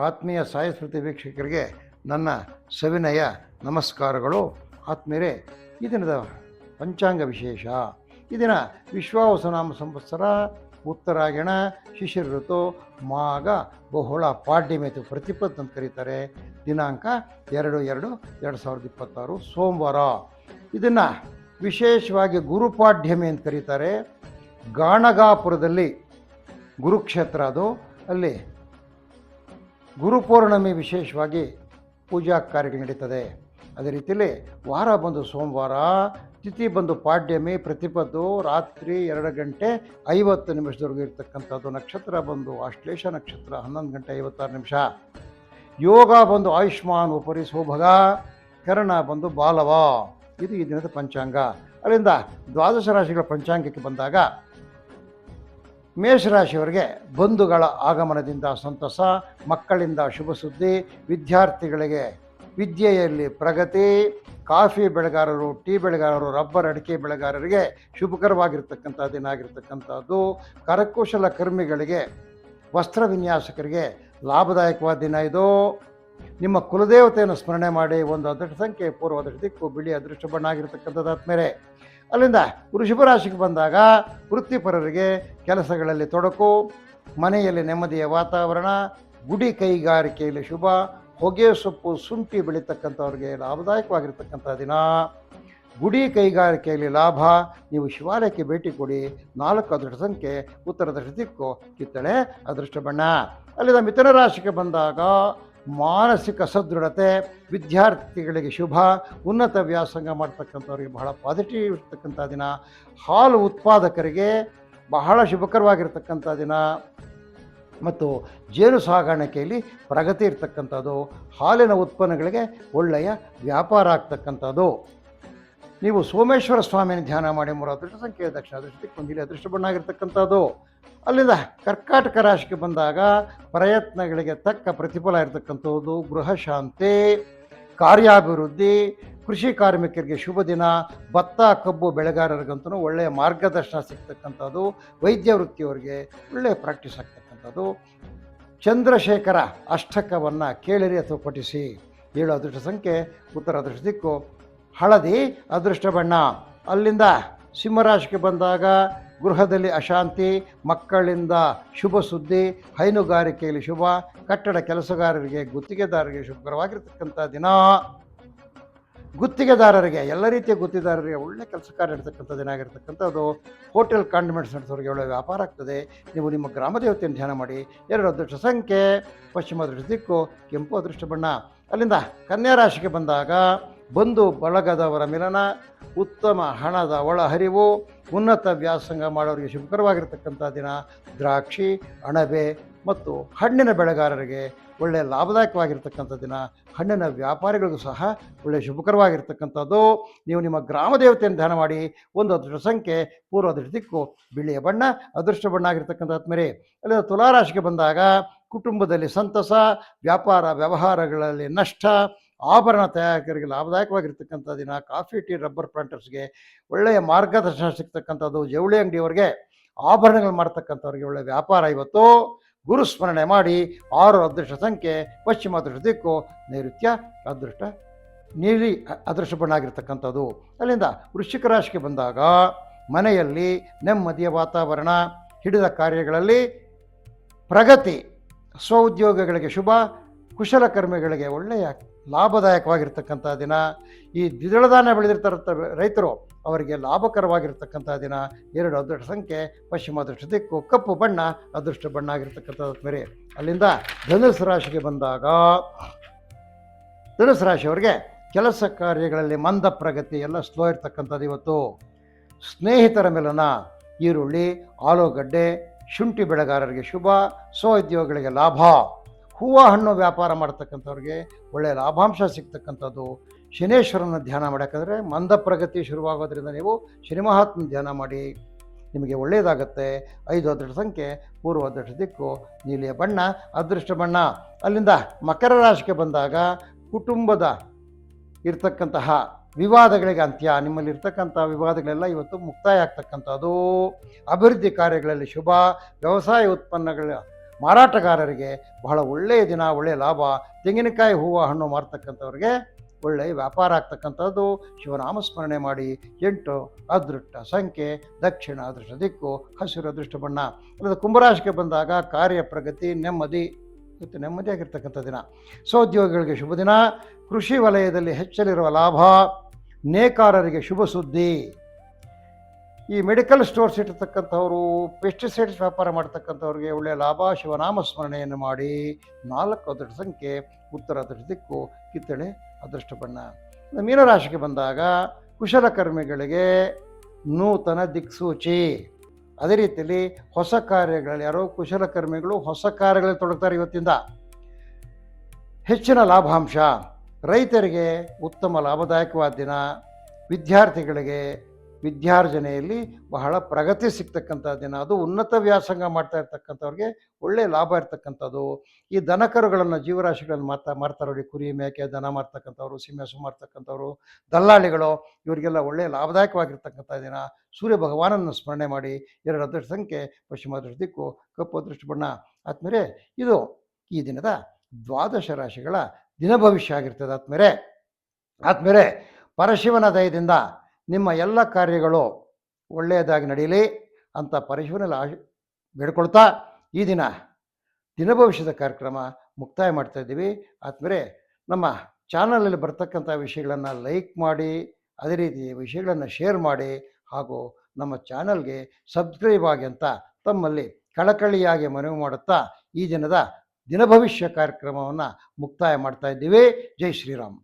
ಆತ್ಮೀಯ ಸಾಯಸ್ಮೃತಿ ವೀಕ್ಷಕರಿಗೆ ನನ್ನ ಸವಿನಯ ನಮಸ್ಕಾರಗಳು. ಆತ್ಮೀಯರೇ, ಈ ದಿನದ ಪಂಚಾಂಗ ವಿಶೇಷ. ಈ ದಿನ ವಿಶ್ವಾವಸನಾಮ ಸಂವತ್ಸರ, ಉತ್ತರಾಯಣ ಶಿಶಿರ ಋತು ಮಾಗ ಬಹುಳ ಪಾಡ್ಯಮೇತು ಪ್ರತಿಪತ್ ಅಂತ ಕರೀತಾರೆ. ದಿನಾಂಕ ಎರಡು ಎರಡು ಎರಡು ಸಾವಿರದ ಇಪ್ಪತ್ತಾರು, ಸೋಮವಾರ. ಇದನ್ನು ವಿಶೇಷವಾಗಿ ಗುರುಪಾಡ್ಯಮಿ ಅಂತ ಕರೀತಾರೆ. ಗಾಣಗಾಪುರದಲ್ಲಿ ಗುರುಕ್ಷೇತ್ರ ಅದು. ಅಲ್ಲಿ ಗುರುಪೌರ್ಣಮಿ ವಿಶೇಷವಾಗಿ ಪೂಜಾ ಕಾರ್ಯಗಳು ನಡೀತದೆ. ಅದೇ ರೀತಿಯಲ್ಲಿ ವಾರ ಬಂದು ಸೋಮವಾರ, ತಿಥಿ ಬಂದು ಪಾಡ್ಯಮಿ ಪ್ರತಿಪದ್ದು ರಾತ್ರಿ ಎರಡು ಗಂಟೆ ಐವತ್ತು ನಿಮಿಷದವರೆಗೂ ಇರ್ತಕ್ಕಂಥದ್ದು ನಕ್ಷತ್ರ ಬಂದು ಆಶ್ಲೇಷ ನಕ್ಷತ್ರ ಹನ್ನೊಂದು ಗಂಟೆ ಐವತ್ತಾರು ನಿಮಿಷ. ಯೋಗ ಬಂದು ಆಯುಷ್ಮಾನ್ ಉಪರಿ ಸೌಭಗ, ಕರ್ಣ ಬಂದು ಬಾಲವ. ಇದು ಈ ದಿನದ ಪಂಚಾಂಗ. ಅಲ್ಲಿಂದ ದ್ವಾದಶ ರಾಶಿಗಳ ಪಂಚಾಂಗಕ್ಕೆ ಬಂದಾಗ ಮೇಷರಾಶಿಯವರಿಗೆ ಬಂಧುಗಳ ಆಗಮನದಿಂದ ಸಂತಸ, ಮಕ್ಕಳಿಂದ ಶುಭ ಸುದ್ದಿ, ವಿದ್ಯಾರ್ಥಿಗಳಿಗೆ ವಿದ್ಯೆಯಲ್ಲಿ ಪ್ರಗತಿ, ಕಾಫಿ ಬೆಳೆಗಾರರು, ಟೀ ಬೆಳೆಗಾರರು, ರಬ್ಬರ್ ಅಡಿಕೆ ಬೆಳೆಗಾರರಿಗೆ ಶುಭಕರವಾಗಿರ್ತಕ್ಕಂಥ ದಿನ ಆಗಿರ್ತಕ್ಕಂಥದ್ದು. ಕರಕುಶಲ ಕರ್ಮಿಗಳಿಗೆ, ವಸ್ತ್ರ ವಿನ್ಯಾಸಕರಿಗೆ ಲಾಭದಾಯಕವಾದ ದಿನ ಇದು. ನಿಮ್ಮ ಕುಲದೇವತೆಯನ್ನು ಸ್ಮರಣೆ ಮಾಡಿ ಒಂದು ಅದೃಷ್ಟ ಸಂಖ್ಯೆ ಪೂರ್ವ ಬಿಳಿ ಅದೃಷ್ಟ ಬಣ್ಣ ಆಗಿರ್ತಕ್ಕಂಥದ್ದು ಆದ್ಮೇಲೆ ಅಲ್ಲಿಂದ ವೃಷಭ ರಾಶಿಗೆ ಬಂದಾಗ ವೃತ್ತಿಪರರಿಗೆ ಕೆಲಸಗಳಲ್ಲಿ ತೊಡಕು, ಮನೆಯಲ್ಲಿ ನೆಮ್ಮದಿಯ ವಾತಾವರಣ, ಗುಡಿ ಕೈಗಾರಿಕೆಯಲ್ಲಿ ಶುಭ, ಹೊಗೆ ಸೊಪ್ಪು ಶುಂಠಿ ಬೆಳೀತಕ್ಕಂಥವ್ರಿಗೆ ಲಾಭದಾಯಕವಾಗಿರ್ತಕ್ಕಂಥ ದಿನ. ಗುಡಿ ಕೈಗಾರಿಕೆಯಲ್ಲಿ ಲಾಭ, ನೀವು ಶಿವಾಲಯಕ್ಕೆ ಭೇಟಿ ಕೊಡಿ, ನಾಲ್ಕು ಅದೃಷ್ಟ ಸಂಖ್ಯೆ, ಉತ್ತರ ದೃಷ್ಟಿ ದಿಕ್ಕು ಕಿತ್ತಳೆ ಅದೃಷ್ಟ ಬಣ್ಣ. ಅಲ್ಲಿಂದ ಮಿಥುನ ರಾಶಿಗೆ ಬಂದಾಗ ಮಾನಸಿಕ ಸದೃಢತೆ, ವಿದ್ಯಾರ್ಥಿಗಳಿಗೆ ಶುಭ, ಉನ್ನತ ವ್ಯಾಸಂಗ ಮಾಡ್ತಕ್ಕಂಥವ್ರಿಗೆ ಬಹಳ ಪಾಸಿಟಿವ್ ಇರ್ತಕ್ಕಂಥ ದಿನ. ಹಾಲು ಉತ್ಪಾದಕರಿಗೆ ಬಹಳ ಶುಭಕರವಾಗಿರ್ತಕ್ಕಂಥ ದಿನ. ಮತ್ತು ಜೇನು ಸಾಗಾಣಿಕೆಯಲ್ಲಿ ಪ್ರಗತಿ ಇರ್ತಕ್ಕಂಥದ್ದು. ಹಾಲಿನ ಉತ್ಪನ್ನಗಳಿಗೆ ಒಳ್ಳೆಯ ವ್ಯಾಪಾರ ಆಗ್ತಕ್ಕಂಥದ್ದು. ನೀವು ಸೋಮೇಶ್ವರ ಸ್ವಾಮಿನ ಧ್ಯಾನ ಮಾಡಿ ಮೂರು ಅದೃಷ್ಟ ಸಂಖ್ಯೆ, ದಕ್ಷಿಣ ಅದೃಷ್ಟಕ್ಕೆ ಕುಂದಿಲಿ ಅದೃಷ್ಟ ಬಣ್ಣ ಆಗಿರ್ತಕ್ಕಂಥದ್ದು. ಅಲ್ಲಿಂದ ಕರ್ಕಾಟಕ ರಾಶಿಗೆ ಬಂದಾಗ ಪ್ರಯತ್ನಗಳಿಗೆ ತಕ್ಕ ಪ್ರತಿಫಲ ಇರತಕ್ಕಂಥದ್ದು. ಗೃಹ ಶಾಂತಿ, ಕಾರ್ಯಾಭಿವೃದ್ಧಿ, ಕೃಷಿ ಕಾರ್ಮಿಕರಿಗೆ ಶುಭ ದಿನ, ಭತ್ತ, ಕಬ್ಬು ಬೆಳೆಗಾರರಿಗಂತೂ ಒಳ್ಳೆಯ ಮಾರ್ಗದರ್ಶನ ಸಿಗ್ತಕ್ಕಂಥದ್ದು. ವೈದ್ಯ ವೃತ್ತಿಯವರಿಗೆ ಒಳ್ಳೆಯ ಪ್ರಾಕ್ಟೀಸ್ ಆಗ್ತಕ್ಕಂಥದ್ದು. ಚಂದ್ರಶೇಖರ ಅಷ್ಟಕವನ್ನು ಕೇಳಿರಿ ಅಥವಾ ಪಠಿಸಿ. ಏಳು ಅದೃಷ್ಟ ಸಂಖ್ಯೆ, ಉತ್ತರ ಅದೃಷ್ಟ ದಿಕ್ಕು. ಹಳದಿ ಅದೃಷ್ಟ ಬಣ್ಣ. ಅಲ್ಲಿಂದ ಸಿಂಹರಾಶಿಗೆ ಬಂದಾಗ ಗೃಹದಲ್ಲಿ ಅಶಾಂತಿ, ಮಕ್ಕಳಿಂದ ಶುಭ ಸುದ್ದಿ, ಹೈನುಗಾರಿಕೆಯಲ್ಲಿ ಶುಭ, ಕಟ್ಟಡ ಕೆಲಸಗಾರರಿಗೆ, ಗುತ್ತಿಗೆದಾರರಿಗೆ ಶುಭಕರವಾಗಿರ್ತಕ್ಕಂಥ ದಿನ. ಗುತ್ತಿಗೆದಾರರಿಗೆ, ಎಲ್ಲ ರೀತಿಯ ಗುತ್ತಿಗೆದಾರರಿಗೆ ಒಳ್ಳೆ ಕೆಲಸ ಕಾರ್ಯ ನಡೀತಕ್ಕಂಥ ದಿನ ಆಗಿರ್ತಕ್ಕಂಥದ್ದು. ಹೋಟೆಲ್ ಕಾಂಡಿಮೆಂಟ್ಸ್ ನಡೆಸೋರಿಗೆ ಒಳ್ಳೆ ವ್ಯಾಪಾರ ಆಗ್ತದೆ. ನೀವು ನಿಮ್ಮ ಗ್ರಾಮ ದೇವತೆಯನ್ನು ಧ್ಯಾನ ಮಾಡಿ. ಎರಡು ಅದೃಷ್ಟ ಸಂಖ್ಯೆ, ಪಶ್ಚಿಮ ಅದೃಷ್ಟ ದಿಕ್ಕು, ಕೆಂಪು ಅದೃಷ್ಟ ಬಣ್ಣ. ಅಲ್ಲಿಂದ ಕನ್ಯಾ ರಾಶಿಗೆ ಬಂದಾಗ ಬಂಧು ಬಳಗದವರ ಮಿಲನ, ಉತ್ತಮ ಹಣದ ಒಳಹರಿವು, ಉನ್ನತ ವ್ಯಾಸಂಗ ಮಾಡೋರಿಗೆ ಶುಭಕರವಾಗಿರ್ತಕ್ಕಂಥ ದಿನ. ದ್ರಾಕ್ಷಿ, ಅಣಬೆ ಮತ್ತು ಹಣ್ಣಿನ ಬೆಳೆಗಾರರಿಗೆ ಒಳ್ಳೆಯ ಲಾಭದಾಯಕವಾಗಿರ್ತಕ್ಕಂಥ ದಿನ. ಹಣ್ಣಿನ ವ್ಯಾಪಾರಿಗಳಿಗೂ ಸಹ ಒಳ್ಳೆಯ ಶುಭಕರವಾಗಿರ್ತಕ್ಕಂಥದ್ದು. ನೀವು ನಿಮ್ಮ ಗ್ರಾಮ ದೇವತೆಯನ್ನು ಧ್ಯಾನ ಮಾಡಿ, ಒಂದು ಅದೃಷ್ಟ ಸಂಖ್ಯೆ, ಪೂರ್ವ ಅದೃಷ್ಟ ದಿಕ್ಕು, ಬಿಳಿಯ ಬಣ್ಣ, ಅದೃಷ್ಟ ಬಣ್ಣ ಆಗಿರ್ತಕ್ಕಂಥದ್ದು ಮೇರೆ ಅಲ್ಲಿಂದ ತುಲಾರಾಶಿಗೆ ಬಂದಾಗ ಕುಟುಂಬದಲ್ಲಿ ಸಂತಸ, ವ್ಯಾಪಾರ ವ್ಯವಹಾರಗಳಲ್ಲಿ ನಷ್ಟ ಆಭರಣ ತಯಾರಕರಿಗೆ ಲಾಭದಾಯಕವಾಗಿರ್ತಕ್ಕಂಥ ದಿನ ಕಾಫಿ, ಟೀ, ರಬ್ಬರ್ ಪ್ಲಾಂಟರ್ಸ್ಗೆ ಒಳ್ಳೆಯ ಮಾರ್ಗದರ್ಶನ ಸಿಗ್ತಕ್ಕಂಥದ್ದು ಜವಳಿ ಅಂಗಡಿಯವರಿಗೆ ಆಭರಣಗಳು ಮಾಡ್ತಕ್ಕಂಥವ್ರಿಗೆ ಒಳ್ಳೆಯ ವ್ಯಾಪಾರ. ಇವತ್ತು ಗುರು ಸ್ಮರಣೆ ಮಾಡಿ ಆರು ಅದೃಷ್ಟ ಸಂಖ್ಯೆ, ಪಶ್ಚಿಮ ಅದೃಷ್ಟ ದಿಕ್ಕು, ನೈಋತ್ಯ ಅದೃಷ್ಟ ನೀಲಿ ಅದೃಷ್ಟ ಬಣ್ಣ ಆಗಿರ್ತಕ್ಕಂಥದ್ದು. ಅಲ್ಲಿಂದ ವೃಶ್ಚಿಕ ರಾಶಿಗೆ ಬಂದಾಗ ಮನೆಯಲ್ಲಿ ನೆಮ್ಮದಿಯ ವಾತಾವರಣ, ಹಿಡಿದ ಕಾರ್ಯಗಳಲ್ಲಿ ಪ್ರಗತಿ, ಸ್ವಉದ್ಯೋಗಗಳಿಗೆ ಶುಭ ಕುಶಲಕರ್ಮಿಗಳಿಗೆ ಒಳ್ಳೆಯ ಲಾಭದಾಯಕವಾಗಿರ್ತಕ್ಕಂಥ ದಿನ. ಈ ದ್ವಿದಳ ಧಾನ್ಯ ಬೆಳೆದಿರ್ತಕ್ಕಂಥ ರೈತರು ಅವರಿಗೆ ಲಾಭಕರವಾಗಿರ್ತಕ್ಕಂಥ ದಿನ. ಎರಡು ಅದೃಷ್ಟ ಸಂಖ್ಯೆ, ಪಶ್ಚಿಮ ಅದೃಷ್ಟ ದಿಕ್ಕು, ಕಪ್ಪು ಬಣ್ಣ, ಅದೃಷ್ಟ ಬಣ್ಣ ಆಗಿರ್ತಕ್ಕಂಥದ್ದು ಬೇರೆ. ಅಲ್ಲಿಂದ ಧನುಸು ರಾಶಿಗೆ ಬಂದಾಗ ಧನುಸು ರಾಶಿಯವರಿಗೆ ಕೆಲಸ ಕಾರ್ಯಗಳಲ್ಲಿ ಮಂದ ಪ್ರಗತಿ ಎಲ್ಲ ಸ್ಲೋ ಇರ್ತಕ್ಕಂಥದ್ದು ಇವತ್ತು. ಸ್ನೇಹಿತರ ಮೇಲನ, ಈರುಳ್ಳಿ, ಆಲೂಗಡ್ಡೆ, ಶುಂಠಿ ಬೆಳೆಗಾರರಿಗೆ ಶುಭ, ಸ್ವಉದ್ಯೋಗಿಗಳಿಗೆ ಲಾಭ. ಹೂವು ಹಣ್ಣು ವ್ಯಾಪಾರ ಮಾಡ್ತಕ್ಕಂಥವ್ರಿಗೆ ಒಳ್ಳೆಯ ಲಾಭಾಂಶ ಸಿಗ್ತಕ್ಕಂಥದ್ದು ಶನೇಶ್ವರನ ಧ್ಯಾನ ಮಾಡಬೇಕಂದ್ರೆ ಮಂದ ಪ್ರಗತಿ ಶುರುವಾಗೋದ್ರಿಂದ ನೀವು ಶನಿ ಮಹಾತ್ಮ ಧ್ಯಾನ ಮಾಡಿ, ನಿಮಗೆ ಒಳ್ಳೆಯದಾಗುತ್ತೆ. ಐದು ಅದೃಷ್ಟ ಸಂಖ್ಯೆ ಪೂರ್ವ ಅದೃಷ್ಟ ದಿಕ್ಕು, ನೀಲಿಯ ಬಣ್ಣ, ಅದೃಷ್ಟ ಬಣ್ಣ. ಅಲ್ಲಿಂದ ಮಕರ ರಾಶಿಗೆ ಬಂದಾಗ ಕುಟುಂಬದ ಇರ್ತಕ್ಕಂತಹ ವಿವಾದಗಳಿಗೆ ಅಂತ್ಯ. ನಿಮ್ಮಲ್ಲಿ ಇರ್ತಕ್ಕಂಥ ವಿವಾದಗಳೆಲ್ಲ ಇವತ್ತು ಮುಕ್ತಾಯ ಆಗ್ತಕ್ಕಂಥದ್ದು. ಅಭಿವೃದ್ಧಿ ಕಾರ್ಯಗಳಲ್ಲಿ ಶುಭ, ವ್ಯವಸಾಯ ಉತ್ಪನ್ನಗಳ ಮಾರಾಟಗಾರರಿಗೆ ಬಹಳ ಒಳ್ಳೆಯ ದಿನ, ಒಳ್ಳೆಯ ಲಾಭ, ತೆಂಗಿನಕಾಯಿ ಹೂವು ಹಣ್ಣು ಮಾರ್ತಕ್ಕಂಥವ್ರಿಗೆ ಒಳ್ಳೆಯ ವ್ಯಾಪಾರ ಆಗ್ತಕ್ಕಂಥದ್ದು. ಶಿವನಾಮ ಸ್ಮರಣೆ ಮಾಡಿ ಎಂಟು ಅದೃಷ್ಟ ಸಂಖ್ಯೆ, ದಕ್ಷಿಣ ಅದೃಷ್ಟ ದಿಕ್ಕು, ಹಸಿರು ಅದೃಷ್ಟ ಬಣ್ಣ. ಅಲ್ಲದೆ ಕುಂಭರಾಶಿಗೆ ಬಂದಾಗ ಕಾರ್ಯ ಪ್ರಗತಿ ನೆಮ್ಮದಿ, ಮತ್ತು ನೆಮ್ಮದಿಯಾಗಿರ್ತಕ್ಕಂಥ ದಿನ. ಸೋದ್ಯೋಗಿಗಳಿಗೆ ಶುಭ ದಿನ. ಕೃಷಿ ವಲಯದಲ್ಲಿ ಹೆಚ್ಚಲಿರುವ ಲಾಭ, ನೇಕಾರರಿಗೆ ಶುಭ ಸುದ್ದಿ. ಈ ಮೆಡಿಕಲ್ ಸ್ಟೋರ್ಸ್ ಇಟ್ಟಿರ್ತಕ್ಕಂಥವ್ರು ಪೆಸ್ಟಿಸೈಡ್ಸ್ ವ್ಯಾಪಾರ ಮಾಡ್ತಕ್ಕಂಥವ್ರಿಗೆ ಒಳ್ಳೆಯ ಲಾಭ ಶಿವನಾಮ ಸ್ಮರಣೆಯನ್ನು ಮಾಡಿ ನಾಲ್ಕು ಅದೃಷ್ಟ ಸಂಖ್ಯೆ, ಉತ್ತರ ಅದೃಷ್ಟ ದಿಕ್ಕು, ಕಿತ್ತಳೆ ಅದೃಷ್ಟ ಬಣ್ಣ. ಮೀನರಾಶಿಗೆ ಬಂದಾಗ ಕುಶಲಕರ್ಮಿಗಳಿಗೆ ನೂತನ ದಿಕ್ಸೂಚಿ. ಅದೇ ರೀತಿಯಲ್ಲಿ ಹೊಸ ಕಾರ್ಯಗಳಲ್ಲಿ ಯಾರೋ ಕುಶಲಕರ್ಮಿಗಳು ಹೊಸ ಕಾರ್ಯಗಳಲ್ಲಿ ತೊಡಗ್ತಾರೆ ಇವತ್ತಿಂದ. ಹೆಚ್ಚಿನ ಲಾಭಾಂಶ. ರೈತರಿಗೆ ಉತ್ತಮ ಲಾಭದಾಯಕವಾದ ದಿನ. ವಿದ್ಯಾರ್ಥಿಗಳಿಗೆ ವಿದ್ಯಾರ್ಜನೆಯಲ್ಲಿ ಬಹಳ ಪ್ರಗತಿ ಸಿಗ್ತಕ್ಕಂಥ ದಿನ. ಅದು ಉನ್ನತ ವ್ಯಾಸಂಗ ಮಾಡ್ತಾ ಇರ್ತಕ್ಕಂಥವ್ರಿಗೆ ಒಳ್ಳೆಯ ಲಾಭ ಇರ್ತಕ್ಕಂಥದ್ದು. ಈ ದನಕರುಗಳನ್ನು ಜೀವರಾಶಿಗಳನ್ನು ಮಾತಾ ಮಾರ್ತಾರೋರಿ ಕುರಿ ಮೇಕೆ, ದನ ಮಾಡ್ತಕ್ಕಂಥವ್ರು ಸಿಂಹಸು ಮಾರ್ತಕ್ಕಂಥವ್ರು, ದಲ್ಲಾಳಿಗಳು, ಇವರಿಗೆಲ್ಲ ಒಳ್ಳೆಯ ಲಾಭದಾಯಕವಾಗಿರ್ತಕ್ಕಂಥ ದಿನ. ಸೂರ್ಯ ಭಗವಾನನ್ನು ಸ್ಮರಣೆ ಮಾಡಿ. ಎರಡು ಅದೃಷ್ಟ ಸಂಖ್ಯೆ, ಪಶ್ಚಿಮ ಅದೃಷ್ಟ ದಿಕ್ಕು, ಕಪ್ಪು ಅದೃಷ್ಟ ಬಣ್ಣ. ಆದ್ಮೇಲೆ ಇದು ಈ ದಿನದ ದ್ವಾದಶ ರಾಶಿಗಳ ದಿನ ಭವಿಷ್ಯ ಆಗಿರ್ತದೆ ಆದ್ಮೇಲೆ ಆದ್ಮೇಲೆ ಪರಶಿವನ ದಯದಿಂದ ನಿಮ್ಮ ಎಲ್ಲ ಕಾರ್ಯಗಳು ಒಳ್ಳೆಯದಾಗಿ ನಡೆಯಲಿ ಅಂತ ಪರಶಿವನಲ್ಲಿ ಆಶ್, ಬೇಡ್ಕೊಳ್ತಾ ಈ ದಿನ ದಿನ ಭವಿಷ್ಯದ ಕಾರ್ಯಕ್ರಮ ಮುಕ್ತಾಯ ಮಾಡ್ತಾ ಇದ್ದೀವಿ. ಆದ್ಮೇಲೆ ನಮ್ಮ ಚಾನಲಲ್ಲಿ ಬರ್ತಕ್ಕಂಥ ವಿಷಯಗಳನ್ನು ಲೈಕ್ ಮಾಡಿ, ಅದೇ ರೀತಿ ವಿಷಯಗಳನ್ನು ಶೇರ್ ಮಾಡಿ ಹಾಗೂ ನಮ್ಮ ಚಾನಲ್ಗೆ ಸಬ್ಸ್ಕ್ರೈಬ್ ಆಗಿ ಅಂತ ತಮ್ಮಲ್ಲಿ ಕಳಕಳಿಯಾಗಿ ಮನವಿ ಮಾಡುತ್ತಾ ಈ ದಿನದ ದಿನ ಭವಿಷ್ಯ ಕಾರ್ಯಕ್ರಮವನ್ನು ಮುಕ್ತಾಯ ಮಾಡ್ತಾ ಇದ್ದೀವಿ. ಜೈ ಶ್ರೀರಾಮ್.